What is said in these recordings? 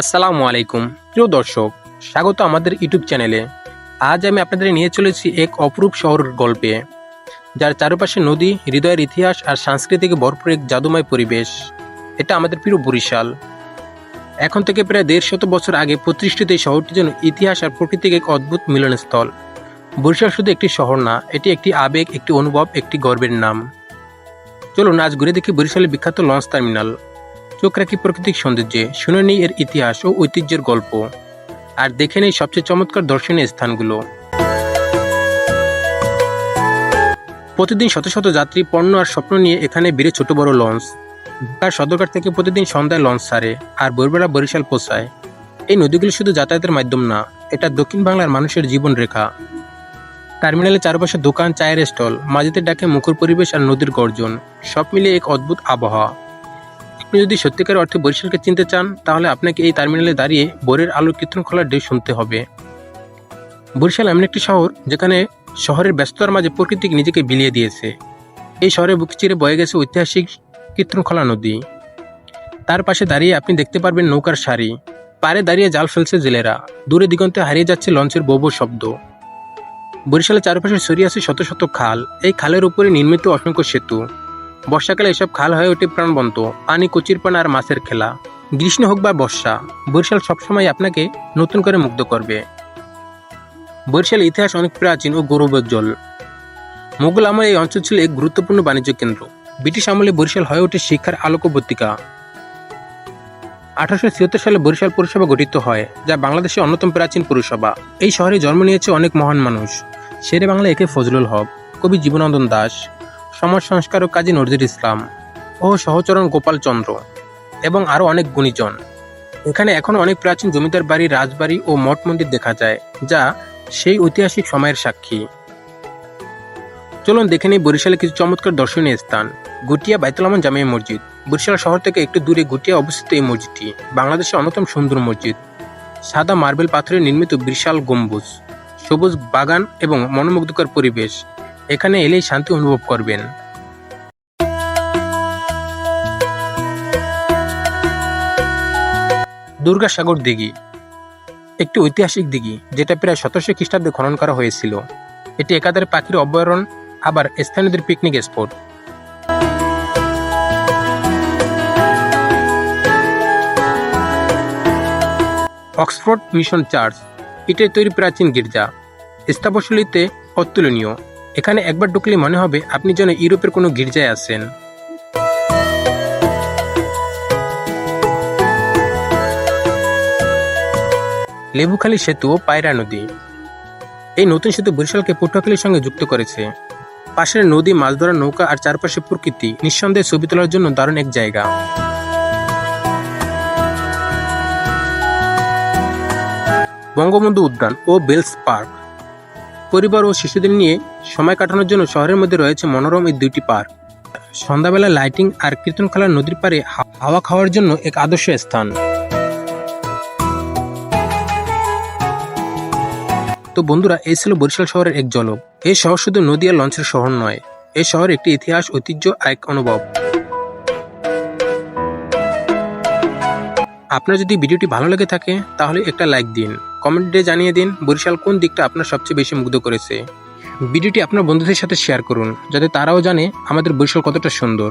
আসসালামু আলাইকুম। প্রিয় দর্শক, স্বাগত আমাদের ইউটিউব চ্যানেলে। আজ আমি আপনাদের নিয়ে চলেছি এক অপরূপ শহরের গল্পে, যার চারপাশে নদী, হৃদয়ের ইতিহাস আর সাংস্কৃতিক ভরপুর এক জাদুময় পরিবেশ। এটা আমাদের প্রিয় বরিশাল। এখন থেকে প্রায় দেড় শত বছর আগে প্রতিষ্ঠিত এই শহরটি যেন ইতিহাস আর প্রকৃতিক এক অদ্ভুত মিলনস্থল। বরিশাল শুধু একটি শহর না, এটি একটি আবেগ, একটি অনুভব, একটি গর্বের নাম। চলুন আজ ঘুরে দেখি বরিশালের বিখ্যাত লঞ্চ টার্মিনাল। চোখ রাখি প্রাকৃতিক সৌন্দর্যে শুনে নেই এর ইতিহাস ও ঐতিহ্যের গল্প। আর দেখে নেই সবচেয়ে চমৎকার দর্শনীয় স্থানগুলো। প্রতিদিন শত শত যাত্রী পণ্য আর স্বপ্ন নিয়ে এখানে বেড়ে ছোট বড় লঞ্চ। ঢাকার সদরঘাট থেকে প্রতিদিন সন্ধ্যায় লঞ্চ ছাড়ে আর ভোরবেলা বরিশাল পৌঁছায়। এই নদীগুলি শুধু যাতায়াতের মাধ্যম না, এটা দক্ষিণ বাংলার মানুষের জীবন রেখা। টার্মিনালের চারপাশে দোকান, চায়ের স্টল, মাঝেতে ডাকে মুখর পরিবেশ আর নদীর গর্জন, সব মিলিয়ে এক অদ্ভুত আবহাওয়া। আপনি যদি সত্যিকার অর্থে বরিশালকে চিনতে চান, তাহলে আপনাকে এই টার্মিনালে দাঁড়িয়ে বোরের আলোর কীর্তন খোলার ঢেউ শুনতে হবে। বরিশাল এমন একটি শহর যেখানে শহরের ব্যস্ততার মাঝে প্রকৃতি নিজেকে বিলিয়ে দিয়েছে। এই শহরের বুক চিরে বয়ে গেছে ঐতিহাসিক কীর্তনখোলা নদী। তার পাশে দাঁড়িয়ে আপনি দেখতে পারবেন নৌকার সারি। পারে দাঁড়িয়ে জাল ফেলছে জেলেরা। দূরে দিগন্তে হারিয়ে যাচ্ছে লঞ্চের বৌব শব্দ। বরিশালের চারপাশে ছড়িয়ে আছে শত শত খাল। এই খালের উপরে নির্মিত অসংখ্য সেতু। বর্ষাকালে এসব খাল হয়ে ওঠে প্রাণবন্ত। পানি কচির পান আর মাছের খেলা। গ্রীষ্ম হোক বা বর্ষা, বরিশাল সবসময় আপনাকে নতুন করে মুগ্ধ করবে। বরিশালের ইতিহাস অনেক প্রাচীন ও গৌরবোজ্জ্বল। মোগল আমলে এই অঞ্চল ছিল এক গুরুত্বপূর্ণ বাণিজ্য কেন্দ্র। ব্রিটিশ আমলে বরিশাল হয়ে ওঠে শিক্ষার আলোকবর্তিকা। আঠারোশো ছিয়াত্তর সালে বরিশাল পৌরসভা গঠিত হয়, যা বাংলাদেশের অন্যতম প্রাচীন পৌরসভা। এই শহরে জন্ম নিয়েছে অনেক মহান মানুষ। শেরে বাংলা একে ফজলুল হক, কবি জীবনানন্দ দাস সমাজ সংস্কারক কাজী নজরুল ইসলাম ও সহচরণ গোপাল চন্দ্র এবং আরও অনেক গুণীজন। এখানে এখনও অনেক প্রাচীন জমিদার বাড়ি, রাজবাড়ি ও মঠ মন্দির দেখা যায়, যা সেই ঐতিহাসিক সময়ের সাক্ষী। চলুন দেখে নিই বরিশালে কিছু চমৎকার দর্শনীয় স্থান। গুটিয়া বাইতুলামান জামিয়া মসজিদ। বরিশাল শহর থেকে একটু দূরে গুটিয়া অবস্থিত এই মসজিদটি বাংলাদেশের অন্যতম সুন্দর মসজিদ। সাদা মার্বেল পাথরে নির্মিত বিশাল গম্বুজ, সবুজ বাগান এবং মনোমুগ্ধকর পরিবেশ। এখানে এলেই শান্তি অনুভব করবেন। দুর্গাসাগর দিঘি, একটি ঐতিহাসিক দিঘি, যেটা প্রায় সতেরোশো খ্রিস্টাব্দে খনন করা হয়েছিল। এটি একাধারে পাখির অভয়ারণ্য, আবার স্থানীয়দের picnic spot Oxford mission church ইটের তৈরি প্রাচীন গির্জা। স্থাপশৈলীতে অতুলনীয়। এখানে একবার ঢুকলে মনে হবে আপনি যেন ইউরোপের কোনো গির্জায় আছেন। লেবুখালী সেতু ও পায়রা নদী। এই নতুন সেতু বরিশালকে পটুয়াখালীর সঙ্গে যুক্ত করেছে। পাশের নদী মাছ ধরার নৌকা আর চারপাশে প্রকৃতি নিঃসন্দেহে ছবি তোলার জন্য দারুণ এক জায়গা। বঙ্গবন্ধু উদ্যান ও বেলস পার্ক। পরিবার ও শিশুদের নিয়ে সময় কাটানোর জন্য শহরের মধ্যে রয়েছে মনোরম এই দুইটি পার্ক। সন্ধ্যাবেলা লাইটিং আর কীর্তনখোলা নদীর হা- হাওয়া খাওয়ার জন্য এক আদর্শ স্থান। তো বন্ধুরা, এই ছিল বরিশাল শহরের এক ঝলক। এই শহর শুধু নদী আর লঞ্চের শহর নয়। এই শহর একটি ইতিহাস, ঐতিহ্য আর এক অনুভব। আপনার যদি ভিডিওটি ভালো লেগে থাকে, তাহলে একটা লাইক দিন। কমেন্টে জানিয়ে দিন বরিশাল কোন দিকটা আপনার সবচেয়ে বেশি মুগ্ধ করেছে। ভিডিওটি আপনার বন্ধুদের সাথে শেয়ার করুন, যাতে তারাও জানে আমাদের বরিশাল কতটা সুন্দর।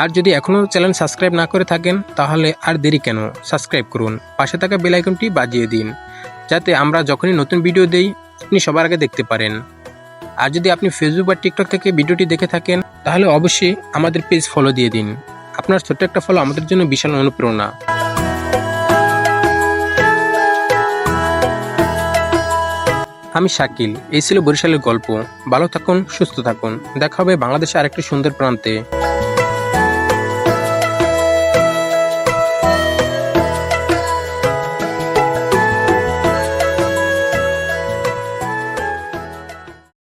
আর যদি এখনও চ্যানেল সাবস্ক্রাইব না করে থাকেন, তাহলে আর দেরি কেন? সাবস্ক্রাইব করুন, পাশে থাকা বেল আইকনটি বাজিয়ে দিন, যাতে আমরা যখনই নতুন ভিডিও দেই, আপনি সবার আগে দেখতে পারেন। আর যদি আপনি ফেসবুক বা টিকটক থেকে ভিডিওটি দেখে থাকেন, তাহলে অবশ্যই আমাদের পেজ ফলো দিয়ে দিন। আপনার ছোট্ট একটা ফলো আমাদের জন্য বিশাল অনুপ্রেরণা। আমি শাকিল। এই ছিল বরিশালের গল্প। ভালো থাকুন, সুস্থ থাকুন। দেখা হবে বাংলাদেশে আরেকটি সুন্দর প্রান্তে।